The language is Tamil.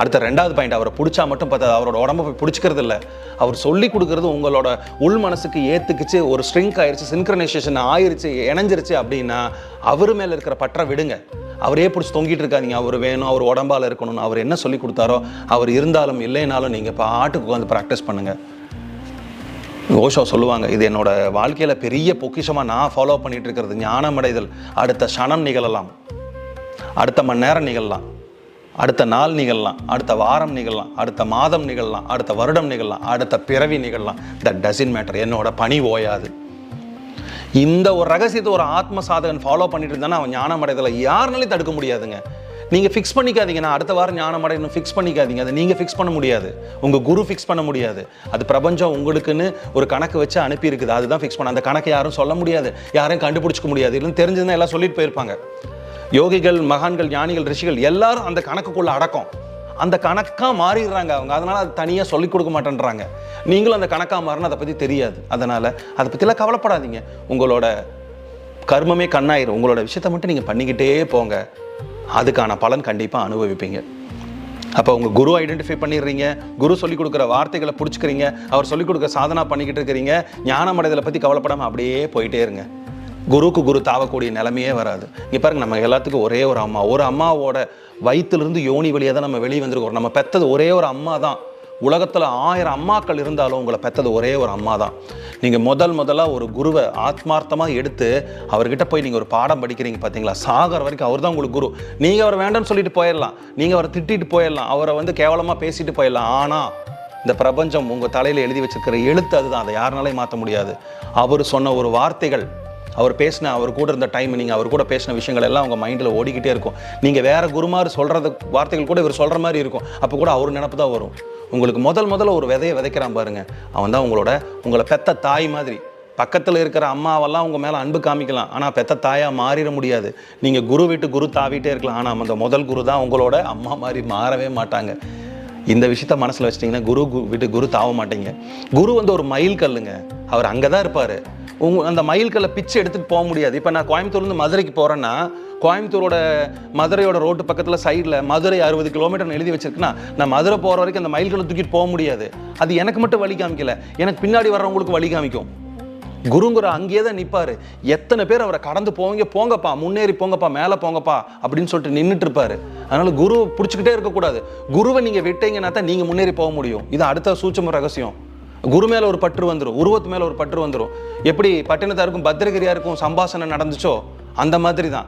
அடுத்த ரெண்டாவது பாயிண்ட் அவரை பிடிச்சா மட்டும் பார்த்தா அவரோட உடம்ப போய் பிடிச்சிக்கிறது இல்லை. அவர் சொல்லி கொடுக்கறது உங்களோட உள் மனசுக்கு ஏற்றுக்குச்சு ஒரு ஸ்ட்ரிங்க் ஆயிடுச்சு சின்க்ரனைசேஷன் ஆயிடுச்சு இணைஞ்சிருச்சு அப்படின்னா அவர் மேலே இருக்கிற பற்றை விடுங்க. அவரே பிடிச்சி தொங்கிட்டு இருக்காதீங்க. அவர் வேணும் அவர் உடம்பால் இருக்கணும்னு அவர் என்ன சொல்லி கொடுத்தாரோ அவர் இருந்தாலும் இல்லைனாலும் நீங்கள் பாட்டுக்கு உட்காந்து ப்ராக்டிஸ் பண்ணுங்கள் ஓஷோ சொல்லுவாங்க இது என்னோட வாழ்க்கையில் பெரிய பொக்கிஷமாக நான் ஃபாலோ பண்ணிகிட்டு இருக்கிறது ஞானமடைதல். அடுத்த க்ஷணம் நிகழலாம். அடுத்த மணி நேரம் நிகழலாம். அடுத்த நாள் நிகழலாம் அடுத்த வாரம் நிகழலாம் அடுத்த மாதம் நிகழலாம் அடுத்த வருடம் நிகழலாம் அடுத்த பிறவி நிகழலாம். தட் டசின் மேட்டர் என்னோட பணி ஓயாது. இந்த ஒரு ரகசியத்தை ஒரு ஆத்ம சாதகன் ஃபாலோ பண்ணிட்டு இருந்தானா அவன் ஞானம் அடைதலை யாருனாலையும் தடுக்க முடியாதுங்க. நீங்கள் ஃபிக்ஸ் பண்ணிக்காதீங்க. நான் அடுத்த வாரம் ஞானம் அடையணும் ஃபிக்ஸ் பண்ணிக்காதீங்க. அதை நீங்கள் ஃபிக்ஸ் பண்ண முடியாது. உங்கள் குரு ஃபிக்ஸ் பண்ண முடியாது. அது பிரபஞ்சம் உங்களுக்குன்னு ஒரு கணக்கு வச்சு அனுப்பியிருக்குது. அதுதான் ஃபிக்ஸ் பண்ண அந்த கணக்கை யாரும் சொல்ல முடியாது. யாரையும் கண்டுபிடிச்சிக்க முடியாது. இல்லைன்னு தெரிஞ்சதுன்னா எல்லாம் சொல்லிட்டு போயிருப்பாங்க. யோகிகள் மகான்கள் ஞானிகள் ரிஷிகள் எல்லாரும் அந்த கணக்குக்குள்ள அடக்கம். அந்த கணக்காக மாறிடுறாங்க அவங்க. அதனால் அது தனியாக சொல்லிக் கொடுக்க மாட்டேன்றாங்க. நீங்களும் அந்த கணக்காக மாறினா அதை பற்றி தெரியாது. அதனால் அதை பற்றிலாம் கவலைப்படாதீங்க. உங்களோட கர்மமே கண்ணாயிரும். உங்களோட விஷயத்தை மட்டும் நீங்கள் பண்ணிக்கிட்டே போங்க. அதுக்கான பலன் கண்டிப்பாக அனுபவிப்பீங்க. அப்போ உங்கள் குரு ஐடென்டிஃபை பண்ணிடுறீங்க. குரு சொல்லிக் கொடுக்குற வார்த்தைகளை பிடிச்சிக்கிறீங்க. அவர் சொல்லிக் கொடுக்குற சாதனா பண்ணிக்கிட்டு இருக்கிறீங்க. ஞானம் அடைதலை பற்றி கவலைப்படாமல் அப்படியே போயிட்டே இருங்க. குருவுக்கு குரு தாவக்கூடிய நிலைமையே வராது. இங்கே பாருங்க நம்ம எல்லாத்துக்கும் ஒரே ஒரு அம்மா. ஒரு அம்மாவோட வயிற்றுலேருந்து யோனி வழியாக தான் நம்ம வெளியே வந்திருக்கோம் நம்ம பெற்றது ஒரே ஒரு அம்மா தான். உலகத்தில் ஆயிரம் அம்மாக்கள் இருந்தாலும் உங்களை பெற்றது ஒரே ஒரு அம்மா தான். நீங்கள் முதல் முதலாக ஒரு குருவை ஆத்மார்த்தமாக எடுத்து அவர்கிட்ட போய் நீங்கள் ஒரு பாடம் படிக்கிறீங்க பார்த்தீங்களா சாகர் வரைக்கும் அவர் தான் உங்களுக்கு குரு. நீங்கள் அவர் வேண்டாம்னு சொல்லிட்டு போயிடலாம். நீங்கள் அவரை திட்டிட்டு போயிடலாம். அவரை வந்து கேவலமாக பேசிட்டு போயிடலாம். ஆனால் இந்த பிரபஞ்சம் உங்கள் தலையில் எழுதி வச்சிருக்கிற எழுத்து அதுதான். அதை யாருனாலையும் மாற்ற முடியாது. அவர் சொன்ன ஒரு வார்த்தைகள் அவர் பேசின அவர் கூட இருந்த டைம் நீங்கள் அவர் கூட பேசின விஷயங்கள் எல்லாம் உங்கள் மைண்டில் ஓடிக்கிட்டே இருக்கும். நீங்கள் வேற குருமார் சொல்கிறத வார்த்தைகள் கூட இவர் சொல்கிற மாதிரி இருக்கும். அப்போ கூட அவர் நினப்பு தான் வரும். உங்களுக்கு முதல் முதல்ல ஒரு விதையை விதைக்கிறான் பாருங்கள் அவன் தான் உங்களோட உங்களை பெத்த தாய் மாதிரி. பக்கத்தில் இருக்கிற அம்மாவெல்லாம் உங்கள் மேலே அன்பு காமிக்கலாம். ஆனால் பெத்த தாயாக மாறிட முடியாது. நீங்கள் குரு விட்டு குரு தாவிட்டே இருக்கலாம். ஆனால் அந்த முதல் குரு தான் உங்களோட அம்மா மாதிரி மாறவே மாட்டாங்க. இந்த விஷயத்த மனசில் வச்சிட்டிங்கன்னா குரு கு- விட்டு குரு தாவ மாட்டீங்க. குரு வந்து ஒரு மயில் கல்லுங்க. அவர் அங்கே தான் இருப்பார். உங்க அந்த மயில் கல்லை பிச்சு எடுத்துகிட்டு போக முடியாது. இப்போ நான் கோயம்புத்தூர்லேருந்து மதுரைக்கு போகிறேன்னா கோயம்புத்தூரோட மதுரையோட ரோட்டு பக்கத்தில் சைடில் மதுரை அறுபது கிலோமீட்டர் எழுதி வச்சிருக்குன்னா நான் மதுரை போகிற வரைக்கும் அந்த மயில்களை தூக்கிட்டு போக முடியாது. அது எனக்கு மட்டும் வழி காமிக்கல. எனக்கு பின்னாடி வர்றவங்களுக்கு வழி காமிக்கும். குருங்கிற அங்கேயே தான் நிற்பாரு எத்தனை பேர் அவரை கடந்து போவீங்க? போங்கப்பா முன்னேறி போங்கப்பா மேலே போங்கப்பா அப்படின்னு சொல்லிட்டு நின்றுட்டு இருப்பாரு. அதனால குரு பிடிச்சிக்கிட்டே இருக்கக்கூடாது. குருவை நீங்கள் விட்டீங்கன்னா தான் நீங்கள் முன்னேறி போக முடியும். இது அடுத்த சூட்சம ரகசியம். குரு மேலே ஒரு பற்று வந்துடும் உருவத்து மேலே ஒரு பற்று வந்துடும் எப்படி பட்டினத்தாருக்கும் பத்திரகிரியாருக்கும் சம்பாஷணை நடந்துச்சோ அந்த மாதிரி தான்.